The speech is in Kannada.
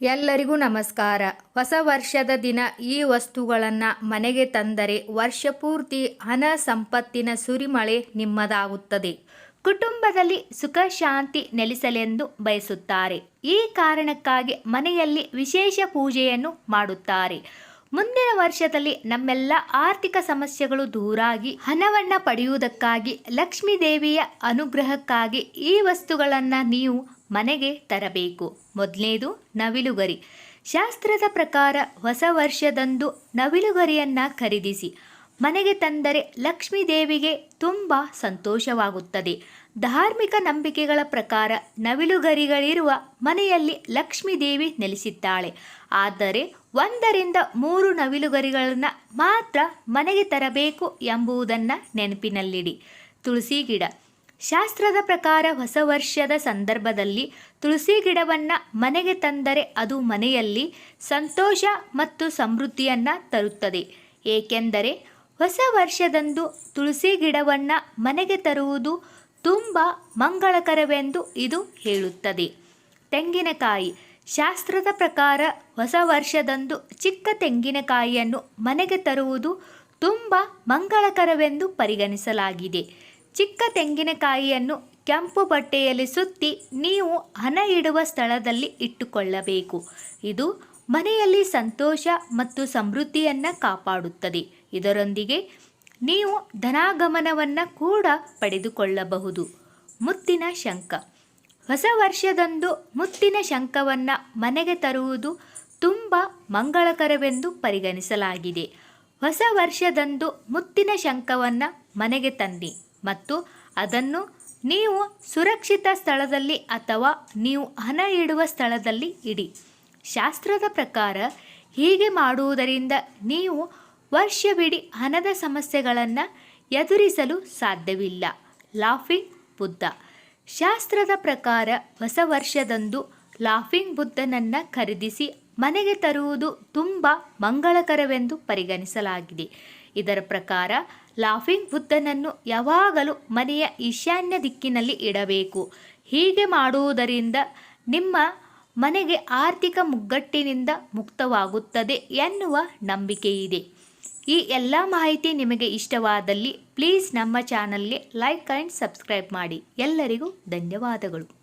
ಎಲ್ಲರಿಗೂ ನಮಸ್ಕಾರ. ಹೊಸ ವರ್ಷದ ದಿನ ಈ ವಸ್ತುಗಳನ್ನು ಮನೆಗೆ ತಂದರೆ ವರ್ಷ ಪೂರ್ತಿ ಹಣ ಸಂಪತ್ತಿನ ಸುರಿಮಳೆ ನಿಮ್ಮದಾಗುತ್ತದೆ. ಕುಟುಂಬದಲ್ಲಿ ಸುಖ ಶಾಂತಿ ನೆಲೆಸಲೆಂದು ಬಯಸುತ್ತಾರೆ. ಈ ಕಾರಣಕ್ಕಾಗಿ ಮನೆಯಲ್ಲಿ ವಿಶೇಷ ಪೂಜೆಯನ್ನು ಮಾಡುತ್ತಾರೆ. ಮುಂದಿನ ವರ್ಷದಲ್ಲಿ ನಮ್ಮೆಲ್ಲ ಆರ್ಥಿಕ ಸಮಸ್ಯೆಗಳು ದೂರಾಗಿ ಹಣವನ್ನು ಪಡೆಯುವುದಕ್ಕಾಗಿ ಲಕ್ಷ್ಮೀ ದೇವಿಯ ಅನುಗ್ರಹಕ್ಕಾಗಿ ಈ ವಸ್ತುಗಳನ್ನು ನೀವು ಮನೆಗೆ ತರಬೇಕು. ಮೊದಲನೇದು ನವಿಲುಗರಿ. ಶಾಸ್ತ್ರದ ಪ್ರಕಾರ ಹೊಸ ವರ್ಷದಂದು ನವಿಲುಗರಿಯನ್ನ ಖರೀದಿಸಿ. ಮನೆಗೆ ತಂದರೆ ಲಕ್ಷ್ಮೀ ದೇವಿಗೆ ತುಂಬ ಸಂತೋಷವಾಗುತ್ತದೆ. ಧಾರ್ಮಿಕ ನಂಬಿಕೆಗಳ ಪ್ರಕಾರ ನವಿಲುಗರಿಗಳಿರುವ ಮನೆಯಲ್ಲಿ ಲಕ್ಷ್ಮೀ ದೇವಿ ನೆಲೆಸಿದ್ದಾಳೆ. ಆದರೆ ಒಂದರಿಂದ ಮೂರು ನವಿಲುಗರಿಗಳನ್ನು ಮಾತ್ರ ಮನೆಗೆ ತರಬೇಕು ಎಂಬುದನ್ನು ನೆನಪಿನಲ್ಲಿಡಿ. ತುಳಸಿ ಗಿಡ. ಶಾಸ್ತ್ರದ ಪ್ರಕಾರ ಹೊಸ ವರ್ಷದ ಸಂದರ್ಭದಲ್ಲಿ ತುಳಸಿ ಗಿಡವನ್ನು ಮನೆಗೆ ತಂದರೆ ಅದು ಮನೆಯಲ್ಲಿ ಸಂತೋಷ ಮತ್ತು ಸಮೃದ್ಧಿಯನ್ನು ತರುತ್ತದೆ. ಏಕೆಂದರೆ ಹೊಸ ವರ್ಷದಂದು ತುಳಸಿ ಗಿಡವನ್ನು ಮನೆಗೆ ತರುವುದು ತುಂಬ ಮಂಗಳಕರವೆಂದು ಇದು ಹೇಳುತ್ತದೆ. ತೆಂಗಿನಕಾಯಿ. ಶಾಸ್ತ್ರದ ಪ್ರಕಾರ ಹೊಸ ವರ್ಷದಂದು ಚಿಕ್ಕ ತೆಂಗಿನಕಾಯಿಯನ್ನು ಮನೆಗೆ ತರುವುದು ತುಂಬ ಮಂಗಳಕರವೆಂದು ಪರಿಗಣಿಸಲಾಗಿದೆ. ಚಿಕ್ಕ ತೆಂಗಿನಕಾಯಿಯನ್ನು ಕೆಂಪು ಬಟ್ಟೆಯಲ್ಲಿ ಸುತ್ತಿ ನೀವು ಹಣ ಇಡುವ ಸ್ಥಳದಲ್ಲಿ ಇಟ್ಟುಕೊಳ್ಳಬೇಕು. ಇದು ಮನೆಯಲ್ಲಿ ಸಂತೋಷ ಮತ್ತು ಸಮೃದ್ಧಿಯನ್ನು ಕಾಪಾಡುತ್ತದೆ. ಇದರೊಂದಿಗೆ ನೀವು ಧನಾಗಮನವನ್ನು ಕೂಡ ಪಡೆದುಕೊಳ್ಳಬಹುದು. ಮುತ್ತಿನ ಶಂಖ. ಹೊಸ ವರ್ಷದಂದು ಮುತ್ತಿನ ಶಂಖವನ್ನು ಮನೆಗೆ ತರುವುದು ತುಂಬ ಮಂಗಳಕರವೆಂದು ಪರಿಗಣಿಸಲಾಗಿದೆ. ಹೊಸ ವರ್ಷದಂದು ಮುತ್ತಿನ ಶಂಖವನ್ನು ಮನೆಗೆ ತನ್ನಿ ಮತ್ತು ಅದನ್ನು ನೀವು ಸುರಕ್ಷಿತ ಸ್ಥಳದಲ್ಲಿ ಅಥವಾ ನೀವು ಹಣ ಇಡುವ ಸ್ಥಳದಲ್ಲಿ ಇಡಿ. ಶಾಸ್ತ್ರದ ಪ್ರಕಾರ ಹೀಗೆ ಮಾಡುವುದರಿಂದ ನೀವು ವರ್ಷವಿಡೀ ಹಣದ ಸಮಸ್ಯೆಗಳನ್ನು ಎದುರಿಸಲು ಸಾಧ್ಯವಿಲ್ಲ. ಲಾಫಿಂಗ್ ಬುದ್ಧ. ಶಾಸ್ತ್ರದ ಪ್ರಕಾರ ಹೊಸ ವರ್ಷದಂದು ಲಾಫಿಂಗ್ ಬುದ್ಧನನ್ನು ಖರೀದಿಸಿ ಮನೆಗೆ ತರುವುದು ತುಂಬ ಮಂಗಳಕರವೆಂದು ಪರಿಗಣಿಸಲಾಗಿದೆ. ಇದರ ಪ್ರಕಾರ ಲಾಫಿಂಗ್ ಬುದ್ಧನನ್ನು ಯಾವಾಗಲೂ ಮನೆಯ ಈಶಾನ್ಯ ದಿಕ್ಕಿನಲ್ಲಿ ಇಡಬೇಕು. ಹೀಗೆ ಮಾಡುವುದರಿಂದ ನಿಮ್ಮ ಮನೆಗೆ ಆರ್ಥಿಕ ಮುಗ್ಗಟ್ಟಿನಿಂದ ಮುಕ್ತವಾಗುತ್ತದೆ ಎನ್ನುವ ನಂಬಿಕೆಯಿದೆ. ಈ ಎಲ್ಲ ಮಾಹಿತಿ ನಿಮಗೆ ಇಷ್ಟವಾದಲ್ಲಿ ಪ್ಲೀಸ್ ನಮ್ಮ ಚಾನಲ್ಗೆ ಲೈಕ್ ಆ್ಯಂಡ್ ಸಬ್ಸ್ಕ್ರೈಬ್ ಮಾಡಿ. ಎಲ್ಲರಿಗೂ ಧನ್ಯವಾದಗಳು.